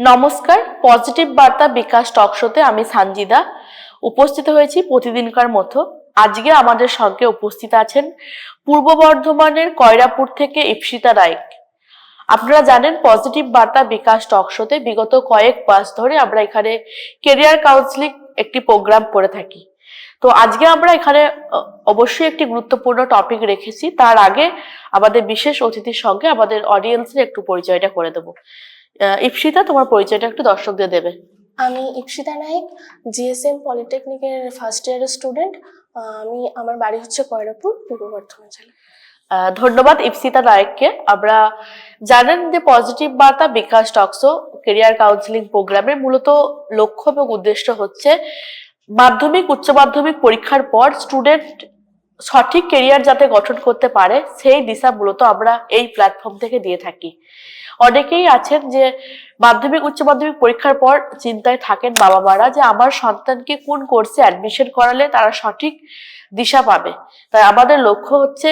নমস্কার পজিটিভ বার্তা বিকাশ টক শোতে আমি সানজিদা উপস্থিত হয়েছি প্রতিদিনকার মতো। আজকে আমাদের সঙ্গে উপস্থিত আছেন পূর্ব বর্ধমানের কয়রাপুর থেকে ইপসিতা রায়। আপনারা জানেন পজিটিভ বার্তা বিকাশ টক শোতে বিগত কয়েক মাস ধরে আমরা এখানে কেরিয়ার কাউন্সিলিং একটি প্রোগ্রাম করে থাকি। তো আজকে আমরা এখানে অবশ্যই একটি গুরুত্বপূর্ণ টপিক রেখেছি। তার আগে আমাদের বিশেষ অতিথির সঙ্গে আমাদের অডিয়েন্সের একটু পরিচয়টা করে দেবো। ইপসিতা তোমার পরিচয়টা একটু দর্শকদের দেবে। আমি ইপসিতা নাইক জিএসএম পলিটেকনিকের ফার্স্ট ইয়ারের স্টুডেন্ট আমি আমার বাড়ি হচ্ছে কয়রাপুর পূর্ব বর্ধমান জেলা। ধন্যবাদ ইপসিতা নায়ককে। আমরা জানেন যে পজিটিভ বার্তা বিকাশ টকসো কেরিয়ার কাউন্সিলিং প্রোগ্রামের মূলত লক্ষ্য এবং উদ্দেশ্য হচ্ছে মাধ্যমিক উচ্চ মাধ্যমিক পরীক্ষার পর স্টুডেন্ট সঠিক কেরিয়ার যাতে গঠন করতে পারে, সেই দিশা মূলত আমরা এই প্ল্যাটফর্ম থেকে দিয়ে থাকি। অনেকেই আছেন যে মাধ্যমিক, উচ্চ মাধ্যমিক পরীক্ষার পর চিন্তায় থাকেন বাবা মারা যে আমার সন্তানকে কোন কোর্সে অ্যাডমিশন করালে তারা সঠিক দিশা পাবে। তাই আমাদের লক্ষ্য হচ্ছে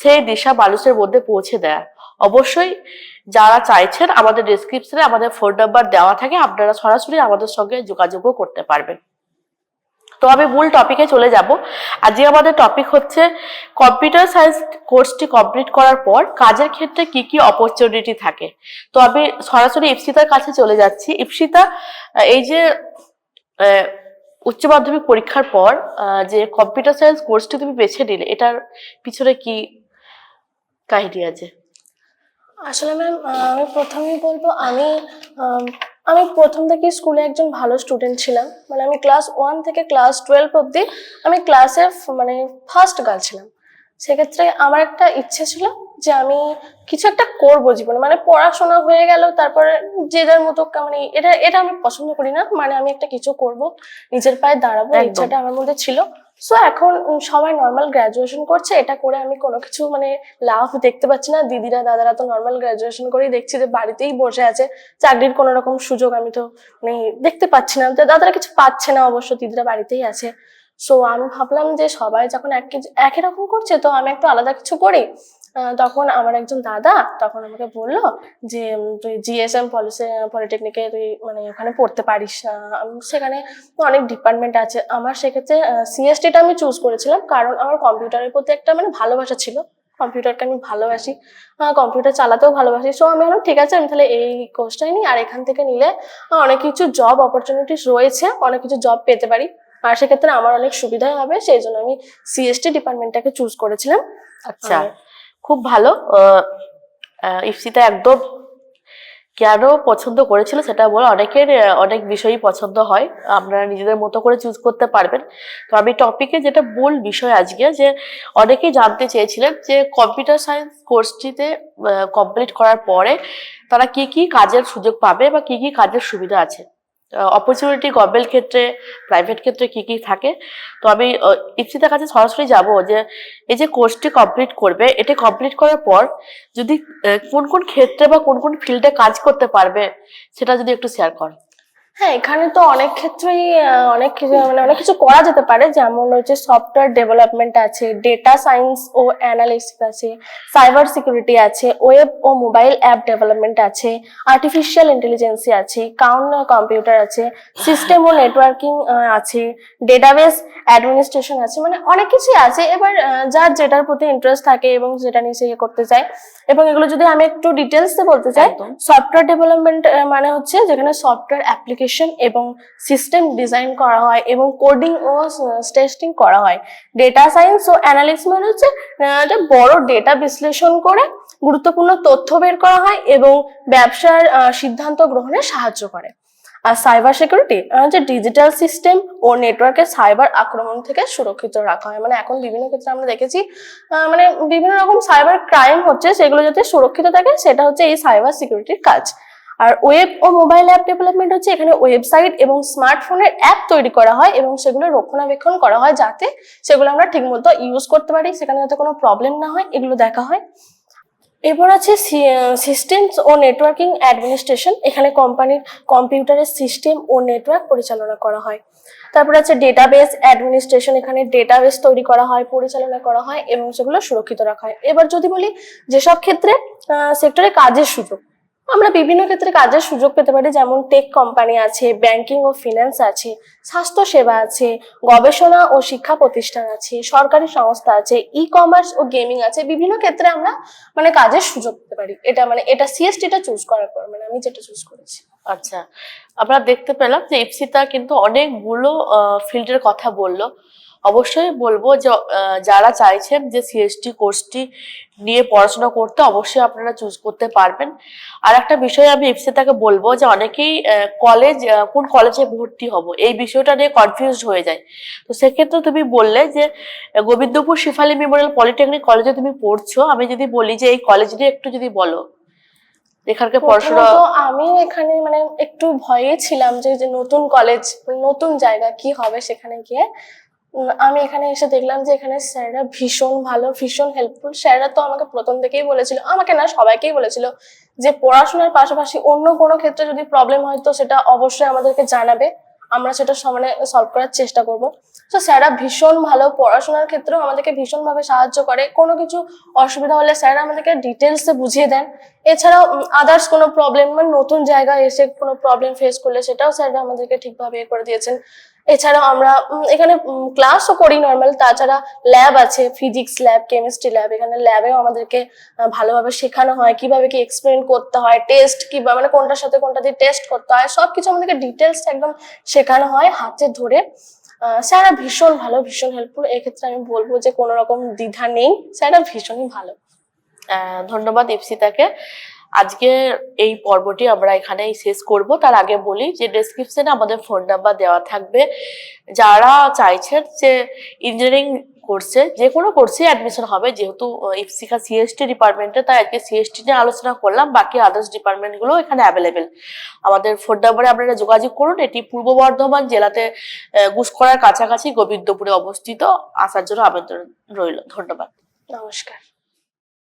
সেই দিশা মানুষের মধ্যে পৌঁছে দেয়া। অবশ্যই যারা চাইছেন, আমাদের ডিসক্রিপশনে আমাদের ফোন নাম্বার দেওয়া থাকে, আপনারা সরাসরি আমাদের সঙ্গে যোগাযোগও করতে পারবেন। তো আমি মূল টপিকে চলে যাব। আজকে আমাদের টপিক হচ্ছে কম্পিউটার সায়েন্স কোর্সটি কমপ্লিট করার পর কাজের ক্ষেত্রে কি কি অপরচুনিটি থাকে। তো আমি সরাসরি ইপসিতার কাছে চলে যাচ্ছি। ইপসিতা এই যে উচ্চ মাধ্যমিক পরীক্ষার পর যে কম্পিউটার সায়েন্স কোর্সটি তুমি বেছে নিলে, এটার পিছনে কি কাহিনী আছে? আসলে ম্যাম আমি প্রথমেই বলব, আমি আম, প্রথম থেকে স্কুলে একজন ভালো স্টুডেন্ট ছিলাম। মানে আমি ক্লাস ওয়ান থেকে ক্লাস টুয়েলভ অবধি আমি ক্লাসে মানে ফার্স্ট গার্ল ছিলাম। সেক্ষেত্রে আমার একটা ইচ্ছে ছিল যে আমি কিছু একটা করব জীবনে। মানে পড়াশোনা হয়ে গেল তারপরে যে যার মতো মানে এটা এটা আমি পছন্দ করি না। মানে আমি একটা কিছু করব নিজের পায়ে দাঁড়াবো ইচ্ছাটা আমার মধ্যে ছিল। সো এখন সবাই নর্মাল গ্রাজুয়েশন করছে। এটা করে আমি কোনো কিছু মানে লাভ দেখতে পাচ্ছি না। দিদিরা, দাদারা তো নর্মাল গ্রাজুয়েশন করেই দেখছি যে বাড়িতেই বসে আছে। চাকরির কোনো রকম সুযোগ আমি তো মানে দেখতে পাচ্ছি না। তো দাদারা কিছু পাচ্ছে না অবশ্য, দিদিরা বাড়িতেই আছে। সো আমি ভাবলাম যে সবাই যখন এক একই রকম করছে, তো আমি একটু আলাদা কিছু করি। তখন আমার একজন দাদা তখন আমাকে বলল যে তুই জিএসএম পলিসি পলিটেকনিকে তুই মানে ওখানে পড়তে পারিস সেখানে অনেক ডিপার্টমেন্ট আছে। আমার সেক্ষেত্রে সিএসটিটা আমি চুজ করেছিলাম কারণ আমার কম্পিউটারের প্রতি একটা মানে ভালোবাসা ছিল। কম্পিউটারকে আমি ভালোবাসি। কম্পিউটার চালাতেও ভালোবাসি। সো আমি ভাবলাম ঠিক আছে আমি তাহলে এই কোর্সটাই নিই আর এখান থেকে নিলে অনেক কিছু জব অপরচুনিটিস রয়েছে অনেক কিছু জব পেতে পারি। আর সেক্ষেত্রে আমার অনেক সুবিধাই হবে। সেই জন্য আমি সিএসটি ডিপার্টমেন্টটাকে চুজ করেছিলাম। আচ্ছা। খুব ভালো। আহ, একদম কেন পছন্দ করেছিল সেটা বলে। অনেকের অনেক বিষয়ই পছন্দ হয়। আপনারা নিজেদের মতো করে চুজ করতে পারবেন। তো আমি টপিকে যেটা মূল বিষয় আজকে যে অনেকেই জানতে চেয়েছিলেন যে কম্পিউটার সায়েন্স কোর্সটিতে কমপ্লিট করার পরে তারা কি কি কাজের সুযোগ পাবে বা কি কি কাজের সুবিধা আছে। অপরচুনিটি গভর্নমেন্ট ক্ষেত্রে প্রাইভেট ক্ষেত্রে কি কি থাকে? তো আমি ইপসিতার কাছে সরাসরি যাব যে, এই যে কোর্সটি কমপ্লিট করবে, এটা কমপ্লিট করার পর যদি কোন কোন ক্ষেত্রে বা কোন কোন ফিল্ডে কাজ করতে পারবে, সেটা যদি একটু শেয়ার কর। হ্যাঁ এখানে তো অনেক ক্ষেত্রেই অনেক কিছু মানে অনেক কিছু করা যেতে পারে। যেমন হচ্ছে সফটওয়্যার ডেভেলপমেন্ট আছে ডেটা সায়েন্স ও অ্যানালিসিস আছে সাইবার সিকিউরিটি আছে ওয়েব ও মোবাইল অ্যাপ ডেভেলপমেন্ট আছে আর্টিফিশিয়াল ইন্টেলিজেন্সি আছে কাউন্ট কম্পিউটার আছে সিস্টেম ও নেটওয়ার্কিং আছে ডেটাবেস অ্যাডমিনিস্ট্রেশন আছে মানে অনেক কিছুই আছে। এবার যার যেটার প্রতি ইন্টারেস্ট থাকে এবং যেটা নিয়ে সে ইয়ে করতে চায় এবং এগুলো যদি আমি একটু ডিটেলসে বলতে চাই সফটওয়্যার ডেভেলপমেন্ট মানে হচ্ছে যেখানে সফটওয়্যার অ্যাপ্লিকেশন এবং সিস্টেম ডিজাইন করা হয় এবং কোডিং ও টেস্টিং করা হয়। ডেটা সায়েন্স ও অ্যানালিক্স মানে হচ্ছে বড় ডেটা বিশ্লেষণ করে গুরুত্বপূর্ণ তথ্য বের করা হয় এবং ব্যবসার সিদ্ধান্ত গ্রহণে সাহায্য করে। আর সাইবার সিকিউরিটি যে ডিজিটাল সিস্টেম ও নেটওয়ার্কের সাইবার আক্রমণ থেকে সুরক্ষিত রাখা হয়। মানে এখন বিভিন্ন ক্ষেত্রে আমরা দেখেছি মানে বিভিন্ন রকম সাইবার ক্রাইম হচ্ছে, সেগুলো যাতে সুরক্ষিত থাকে, সেটা হচ্ছে এই সাইবার সিকিউরিটির কাজ। আর ওয়েব ও মোবাইল অ্যাপ ডেভেলপমেন্ট হচ্ছে এখানে ওয়েবসাইট এবং স্মার্টফোনের অ্যাপ তৈরি করা হয় এবং সেগুলো রক্ষণাবেক্ষণ করা হয় যাতে সেগুলো আমরা ঠিকমতো ইউজ করতে পারি, সেখানে যাতে কোনো প্রবলেম না হয়, এগুলো দেখা হয়। এরপর আছে সিস্টেমস ও নেটওয়ার্কিং অ্যাডমিনিস্ট্রেশন এখানে কোম্পানির কম্পিউটারের সিস্টেম ও নেটওয়ার্ক পরিচালনা করা হয়। তারপর আছে ডেটাবেস অ্যাডমিনিস্ট্রেশন এখানে ডেটাবেস তৈরি করা হয়, পরিচালনা করা হয় এবং সেগুলো সুরক্ষিত রাখা হয়। এবার যদি বলি যেসব ক্ষেত্রে সেক্টরে কাজের সুযোগ আমরা বিভিন্ন ক্ষেত্রে কাজের সুযোগ পেতে পারি, যেমন টেক কোম্পানি আছে ব্যাংকিং ও ফিনান্স আছে স্বাস্থ্য সেবা আছে, গবেষণা ও শিক্ষা প্রতিষ্ঠান আছে, সরকারি সংস্থা আছে ই কমার্স ও গেমিং আছে, বিভিন্ন ক্ষেত্রে আমরা মানে কাজের সুযোগ পেতে পারি। এটা মানে এটা সিএসটিটা চুজ করার পর মানে আমি যেটা চুজ করেছি। আচ্ছা আমরা দেখতে পেলাম যে ইপসিতা কিন্তু অনেকগুলো ফিল্ডের কথা বলল। অবশ্যই বলব যে যারা চাইছেন যে সিএসটি কোর্সটি নিয়ে পড়াশোনা করতে অবশ্যই আপনারা চুজ করতে পারবেন। আর একটা বিষয় আমি ইপসিতাকে বলব যে অনেকেই কলেজ কোন কলেজে ভর্তি হব এই বিষয়টা নিয়ে কনফিউজড হয়ে যায়। তো সেক্ষেত্রে তুমি বললে যে গোবিন্দপুর শিফালি মেমোরিয়াল পলিটেকনিক কলেজে তুমি পড়ছো। আমি যদি বলি যে এই কলেজ নিয়ে একটু যদি বলো। এখানকার পড়াশোনা আমিও এখানে মানে একটু ভয়ে ছিলাম যে যে নতুন কলেজ নতুন জায়গা কি হবে সেখানে গিয়ে। আমি এখানে এসে দেখলাম যে এখানে স্যাররা ভীষণ ভালো, ভীষণ হেল্পফুল স্যাররা তো আমাকে প্রথম থেকেই বলেছিল, আমাকে না, সবাইকেই বলেছিল যে পড়াশোনার পাশাপাশি অন্য কোনো ক্ষেত্রে যদি প্রবলেম হয় তো সেটা অবশ্যই আমাদেরকে জানাবে। আমরা সেটা সমানে সলভ করার চেষ্টা করব। তো স্যাররা ভীষণ ভালো, পড়াশোনার ক্ষেত্রেও আমাদেরকে ভীষণভাবে সাহায্য করে। কোনো কিছু অসুবিধা হলে স্যাররা আমাদেরকে ডিটেলসে বুঝিয়ে দেন। এছাড়াও আদার্স কোনো প্রবলেম মানে নতুন জায়গায় এসে কোনো প্রবলেম ফেস করলে সেটাও স্যাররা আমাদেরকে ঠিকভাবে করে দিয়েছেন। এছাড়াও আমরা এখানে ক্লাসও করি নর্মাল তাছাড়া ল্যাব আছে ফিজিক্স ল্যাব কেমিস্ট্রি ল্যাব এখানে ল্যাবেও আমাদেরকে ভালোভাবে শেখানো হয়, কীভাবে কি এক্সপেরিমেন্ট করতে হয় টেস্ট কীভাবে মানে কোনটার সাথে কোনটা দিয়ে টেস্ট করতে হয়, সবকিছু আমাদেরকে ডিটেলস একদম শেখানো হয় হাতে ধরে। স্যাররা ভীষণ ভালো, ভীষণ হেল্পফুল এক্ষেত্রে আমি বলব যে কোনো রকম দ্বিধা নেই, স্যাররা ভীষণই ভালো। ধন্যবাদ ইপসিতাকে আজকে এই পর্বটি আমরা এখানেই শেষ করব। তার আগে বলি যে ডেসক্রিপশনে আমাদের ফোন নাম্বার দেওয়া থাকবে। যারা চাইছেন যে ইঞ্জিনিয়ারিং কোর্সে যে কোনো কোর্সে অ্যাডমিশন হবে যেহেতু আহ, ইপসিকা সিএসটি ডিপার্টমেন্টে তাই আজকে সিএসটি নিয়ে আলোচনা করলাম। বাকি আদার্স ডিপার্টমেন্টগুলো এখানে অ্যাভেলেবেল আমাদের ফোন নাম্বারে আপনারা যোগাযোগ করুন। এটি পূর্ব বর্ধমান জেলাতে গুসকরার কাছাকাছি গোবিন্দপুরে অবস্থিত। আসার জন্য আবেদন রইল। ধন্যবাদ। নমস্কার।